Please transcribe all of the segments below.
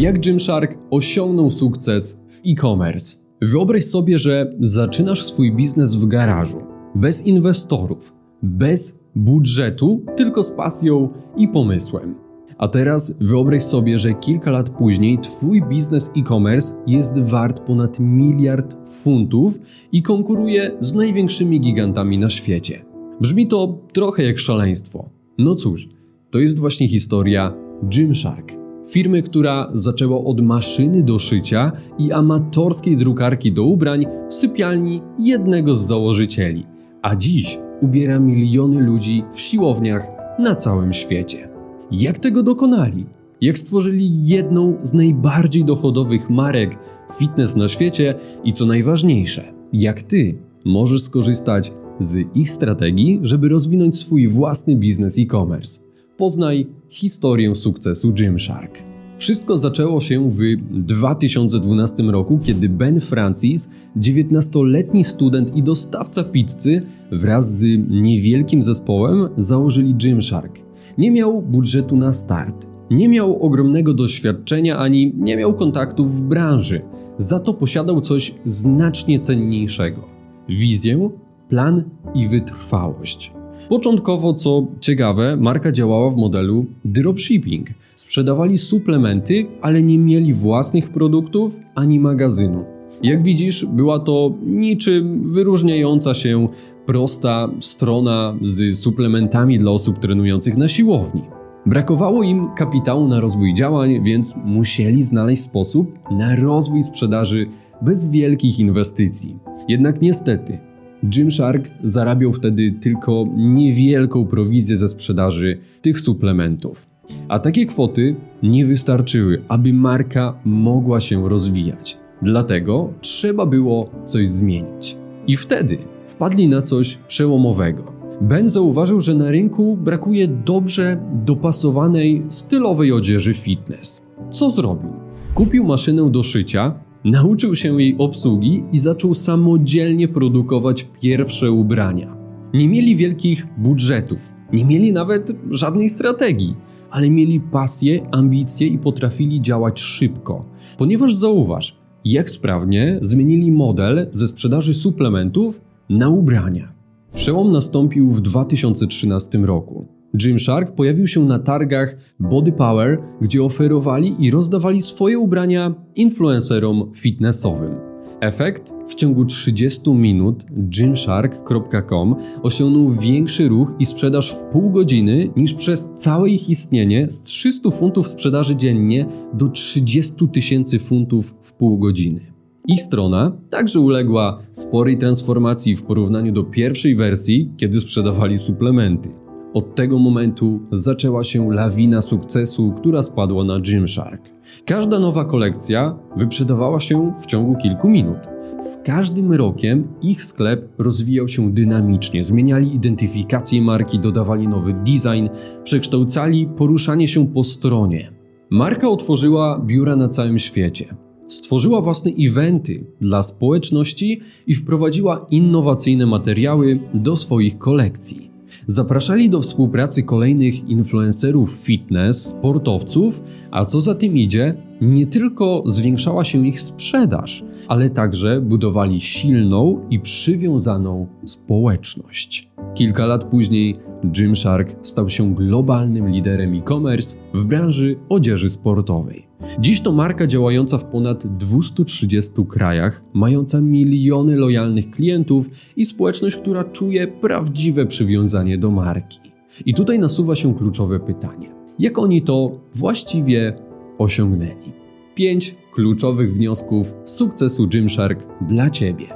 Jak Gymshark osiągnął sukces w e-commerce? Wyobraź sobie, że zaczynasz swój biznes w garażu, bez inwestorów, bez budżetu, tylko z pasją i pomysłem. A teraz wyobraź sobie, że kilka lat później Twój biznes e-commerce jest wart ponad miliard funtów i konkuruje z największymi gigantami na świecie. Brzmi to trochę jak szaleństwo. No cóż, to jest właśnie historia Gymshark. Firmy, która zaczęła od maszyny do szycia i amatorskiej drukarki do ubrań w sypialni jednego z założycieli, a dziś ubiera miliony ludzi w siłowniach na całym świecie. Jak tego dokonali? Jak stworzyli jedną z najbardziej dochodowych marek fitness na świecie i co najważniejsze, jak ty możesz skorzystać z ich strategii, żeby rozwinąć swój własny biznes e-commerce. Poznaj historię sukcesu Gymshark. Wszystko zaczęło się w 2012 roku, kiedy Ben Francis, 19-letni student i dostawca pizzy, wraz z niewielkim zespołem założyli Gymshark. Nie miał budżetu na start, nie miał ogromnego doświadczenia ani nie miał kontaktów w branży. Za to posiadał coś znacznie cenniejszego: wizję, plan i wytrwałość. Początkowo, co ciekawe, marka działała w modelu dropshipping. Sprzedawali suplementy, ale nie mieli własnych produktów ani magazynu. Jak widzisz, była to niczym wyróżniająca się prosta strona z suplementami dla osób trenujących na siłowni. Brakowało im kapitału na rozwój działań, więc musieli znaleźć sposób na rozwój sprzedaży bez wielkich inwestycji. Jednak niestety, Gymshark zarabiał wtedy tylko niewielką prowizję ze sprzedaży tych suplementów. A takie kwoty nie wystarczyły, aby marka mogła się rozwijać. Dlatego trzeba było coś zmienić. I wtedy wpadli na coś przełomowego. Ben zauważył, że na rynku brakuje dobrze dopasowanej, stylowej odzieży fitness. Co zrobił? Kupił maszynę do szycia, nauczył się jej obsługi i zaczął samodzielnie produkować pierwsze ubrania. Nie mieli wielkich budżetów, nie mieli nawet żadnej strategii, ale mieli pasję, ambicje i potrafili działać szybko. Ponieważ zauważ, jak sprawnie zmienili model ze sprzedaży suplementów na ubrania. Przełom nastąpił w 2013 roku. Gymshark pojawił się na targach Body Power, gdzie oferowali i rozdawali swoje ubrania influencerom fitnessowym. Efekt? W ciągu 30 minut gymshark.com osiągnął większy ruch i sprzedaż w pół godziny niż przez całe ich istnienie z 300 funtów sprzedaży dziennie do 30 tysięcy funtów w pół godziny. Ich strona także uległa sporej transformacji w porównaniu do pierwszej wersji, kiedy sprzedawali suplementy. Od tego momentu zaczęła się lawina sukcesu, która spadła na Gymshark. Każda nowa kolekcja wyprzedawała się w ciągu kilku minut. Z każdym rokiem ich sklep rozwijał się dynamicznie, zmieniali identyfikację marki, dodawali nowy design, przekształcali poruszanie się po stronie. Marka otworzyła biura na całym świecie. Stworzyła własne eventy dla społeczności i wprowadziła innowacyjne materiały do swoich kolekcji. Zapraszali do współpracy kolejnych influencerów fitness, sportowców, a co za tym idzie, nie tylko zwiększała się ich sprzedaż, ale także budowali silną i przywiązaną społeczność. Kilka lat później Gymshark stał się globalnym liderem e-commerce w branży odzieży sportowej. Dziś to marka działająca w ponad 230 krajach, mająca miliony lojalnych klientów i społeczność, która czuje prawdziwe przywiązanie do marki. I tutaj nasuwa się kluczowe pytanie: jak oni to właściwie osiągnęli? Pięć kluczowych wniosków sukcesu Gymshark dla Ciebie.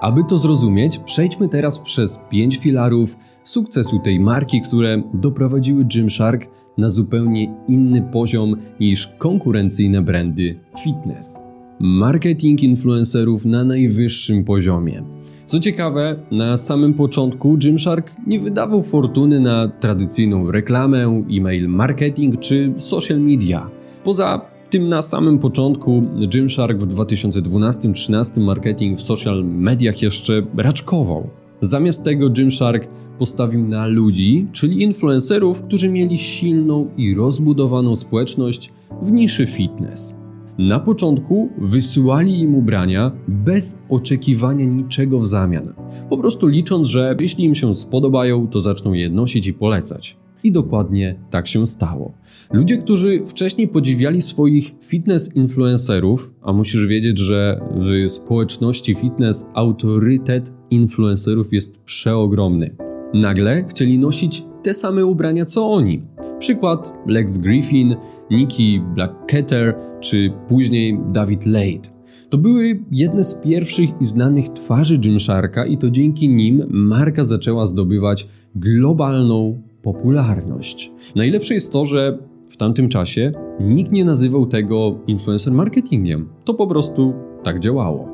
Aby to zrozumieć, przejdźmy teraz przez pięć filarów sukcesu tej marki, które doprowadziły Gymshark na zupełnie inny poziom niż konkurencyjne brandy fitness. Marketing influencerów na najwyższym poziomie. Co ciekawe, na samym początku Gymshark nie wydawał fortuny na tradycyjną reklamę, e-mail marketing czy social media. Poza tym na samym początku Gymshark w 2012-13 marketing w social mediach jeszcze raczkował. Zamiast tego Gymshark postawił na ludzi, czyli influencerów, którzy mieli silną i rozbudowaną społeczność w niszy fitness. Na początku wysyłali im ubrania bez oczekiwania niczego w zamian. Po prostu licząc, że jeśli im się spodobają, to zaczną je nosić i polecać. I dokładnie tak się stało. Ludzie, którzy wcześniej podziwiali swoich fitness influencerów, a musisz wiedzieć, że w społeczności fitness autorytet influencerów jest przeogromny. Nagle chcieli nosić te same ubrania co oni. Przykład Lex Griffin, Nikki Blackketter czy później David Lade. To były jedne z pierwszych i znanych twarzy Gymsharka i to dzięki nim marka zaczęła zdobywać globalną popularność. Najlepsze jest to, że w tamtym czasie nikt nie nazywał tego influencer marketingiem. To po prostu tak działało.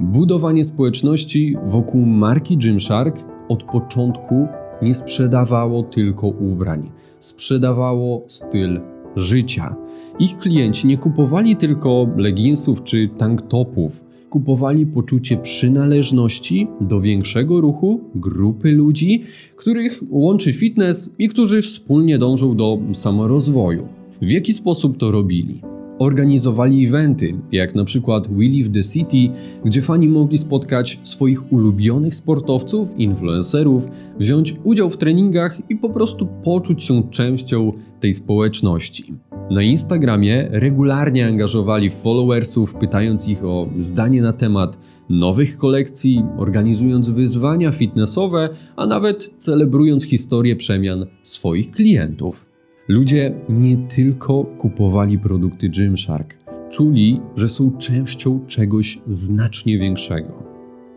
Budowanie społeczności wokół marki Gymshark od początku nie sprzedawało tylko ubrań, sprzedawało styl życia. Ich klienci nie kupowali tylko leginsów czy tanktopów, kupowali poczucie przynależności do większego ruchu, grupy ludzi, których łączy fitness i którzy wspólnie dążą do samorozwoju. W jaki sposób to robili? Organizowali eventy, jak na przykład We Live the City, gdzie fani mogli spotkać swoich ulubionych sportowców, influencerów, wziąć udział w treningach i po prostu poczuć się częścią tej społeczności. Na Instagramie regularnie angażowali followersów, pytając ich o zdanie na temat nowych kolekcji, organizując wyzwania fitnessowe, a nawet celebrując historię przemian swoich klientów. Ludzie nie tylko kupowali produkty Gymshark, czuli, że są częścią czegoś znacznie większego.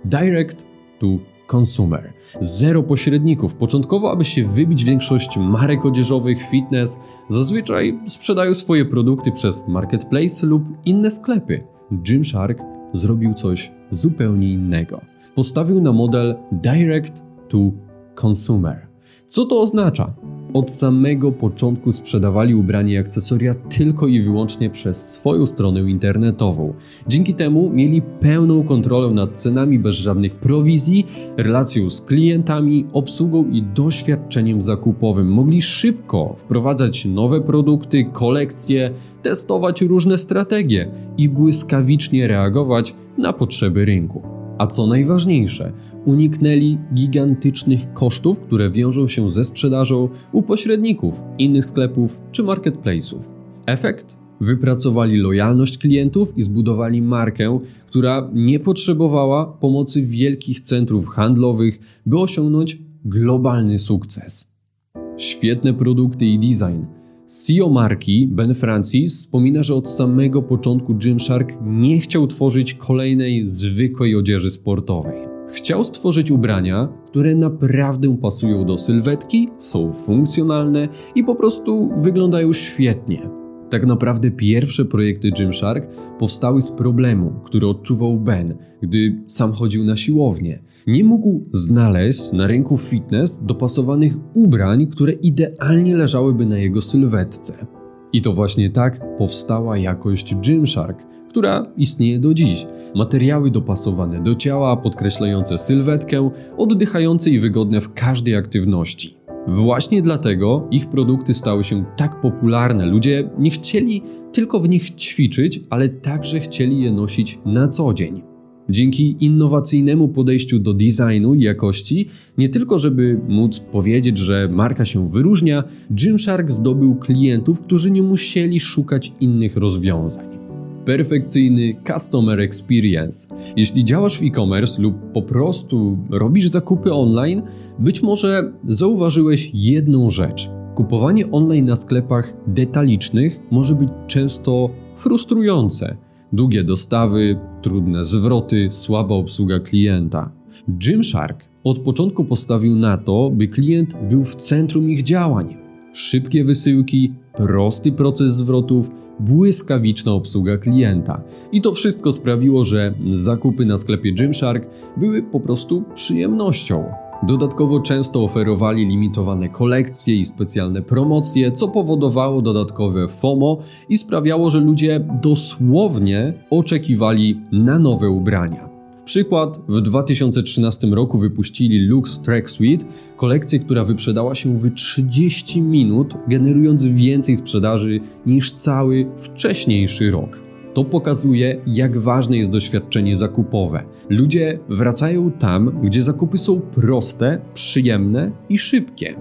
Direct to consumer. Zero pośredników. Początkowo, aby się wybić większość marek odzieżowych, fitness, zazwyczaj sprzedają swoje produkty przez marketplace lub inne sklepy. Gymshark zrobił coś zupełnie innego. Postawił na model direct to consumer. Co to oznacza? Od samego początku sprzedawali ubrania i akcesoria tylko i wyłącznie przez swoją stronę internetową. Dzięki temu mieli pełną kontrolę nad cenami bez żadnych prowizji, relacją z klientami, obsługą i doświadczeniem zakupowym. Mogli szybko wprowadzać nowe produkty, kolekcje, testować różne strategie i błyskawicznie reagować na potrzeby rynku. A co najważniejsze, uniknęli gigantycznych kosztów, które wiążą się ze sprzedażą u pośredników, innych sklepów czy marketplace'ów. Efekt? Wypracowali lojalność klientów i zbudowali markę, która nie potrzebowała pomocy wielkich centrów handlowych, by osiągnąć globalny sukces. Świetne produkty i design – CEO marki Ben Francis wspomina, że od samego początku Gymshark nie chciał tworzyć kolejnej zwykłej odzieży sportowej. Chciał stworzyć ubrania, które naprawdę pasują do sylwetki, są funkcjonalne i po prostu wyglądają świetnie. Tak naprawdę pierwsze projekty Gymshark powstały z problemu, który odczuwał Ben, gdy sam chodził na siłownię. Nie mógł znaleźć na rynku fitness dopasowanych ubrań, które idealnie leżałyby na jego sylwetce. I to właśnie tak powstała jakość Gymshark, która istnieje do dziś. Materiały dopasowane do ciała, podkreślające sylwetkę, oddychające i wygodne w każdej aktywności. Właśnie dlatego ich produkty stały się tak popularne. Ludzie nie chcieli tylko w nich ćwiczyć, ale także chcieli je nosić na co dzień. Dzięki innowacyjnemu podejściu do designu i jakości, nie tylko żeby móc powiedzieć, że marka się wyróżnia, Gymshark zdobył klientów, którzy nie musieli szukać innych rozwiązań perfekcyjny customer experience. Jeśli działasz w e-commerce lub po prostu robisz zakupy online, być może zauważyłeś jedną rzecz. Kupowanie online na sklepach detalicznych może być często frustrujące. Długie dostawy, trudne zwroty, słaba obsługa klienta. Gymshark od początku postawił na to, by klient był w centrum ich działań. Szybkie wysyłki, prosty proces zwrotów, błyskawiczna obsługa klienta. I to wszystko sprawiło, że zakupy na sklepie Gymshark były po prostu przyjemnością. Dodatkowo często oferowali limitowane kolekcje i specjalne promocje, co powodowało dodatkowe FOMO i sprawiało, że ludzie dosłownie oczekiwali na nowe ubrania. Przykład, w 2013 roku wypuścili Lux Track Suite, kolekcję, która wyprzedała się w 30 minut, generując więcej sprzedaży niż cały wcześniejszy rok. To pokazuje, jak ważne jest doświadczenie zakupowe. Ludzie wracają tam, gdzie zakupy są proste, przyjemne i szybkie.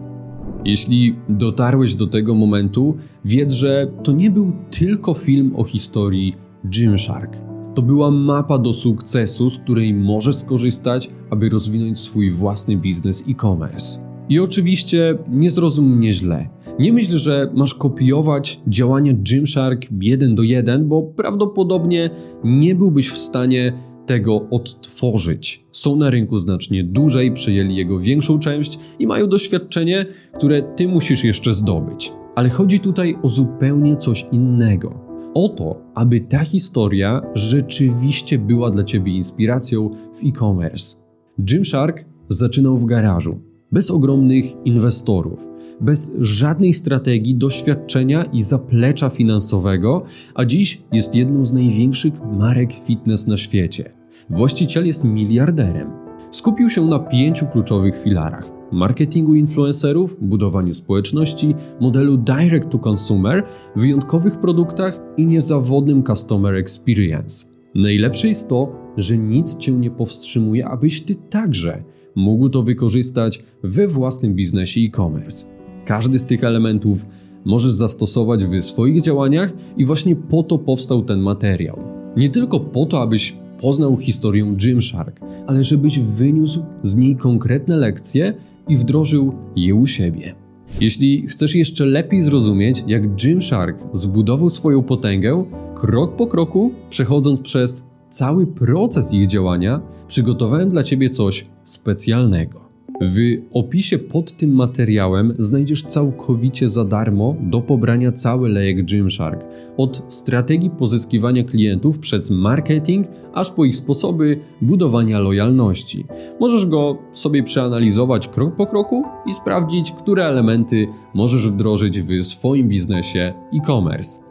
Jeśli dotarłeś do tego momentu, wiedz, że to nie był tylko film o historii Gymshark. To była mapa do sukcesu, z której możesz skorzystać, aby rozwinąć swój własny biznes e-commerce. I oczywiście nie zrozum mnie źle. Nie myśl, że masz kopiować działania Gymshark jeden do jeden, bo prawdopodobnie nie byłbyś w stanie tego odtworzyć. Są na rynku znacznie dłużej, przejęli jego większą część i mają doświadczenie, które ty musisz jeszcze zdobyć. Ale chodzi tutaj o zupełnie coś innego. O to, aby ta historia rzeczywiście była dla ciebie inspiracją w e-commerce. Gymshark zaczynał w garażu, bez ogromnych inwestorów, bez żadnej strategii, doświadczenia i zaplecza finansowego, a dziś jest jedną z największych marek fitness na świecie. Właściciel jest miliarderem. Skupił się na pięciu kluczowych filarach: marketingu influencerów, budowaniu społeczności, modelu direct to consumer, wyjątkowych produktach i niezawodnym customer experience. Najlepsze jest to, że nic cię nie powstrzymuje, abyś ty także mógł to wykorzystać we własnym biznesie e-commerce. Każdy z tych elementów możesz zastosować w swoich działaniach i właśnie po to powstał ten materiał. Nie tylko po to, abyś poznał historię Gymshark, ale żebyś wyniósł z niej konkretne lekcje i wdrożył je u siebie. Jeśli chcesz jeszcze lepiej zrozumieć, jak Gymshark zbudował swoją potęgę, krok po kroku, przechodząc przez cały proces ich działania, przygotowałem dla Ciebie coś specjalnego. W opisie pod tym materiałem znajdziesz całkowicie za darmo do pobrania cały lejek Gymshark. Od strategii pozyskiwania klientów przez marketing, aż po ich sposoby budowania lojalności. Możesz go sobie przeanalizować krok po kroku i sprawdzić, które elementy możesz wdrożyć w swoim biznesie e-commerce.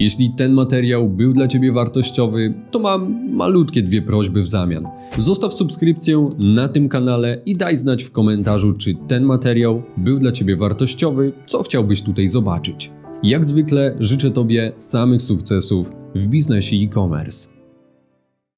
Jeśli ten materiał był dla Ciebie wartościowy, to mam malutkie dwie prośby w zamian. Zostaw subskrypcję na tym kanale i daj znać w komentarzu, czy ten materiał był dla Ciebie wartościowy, co chciałbyś tutaj zobaczyć. Jak zwykle życzę Tobie samych sukcesów w biznesie e-commerce.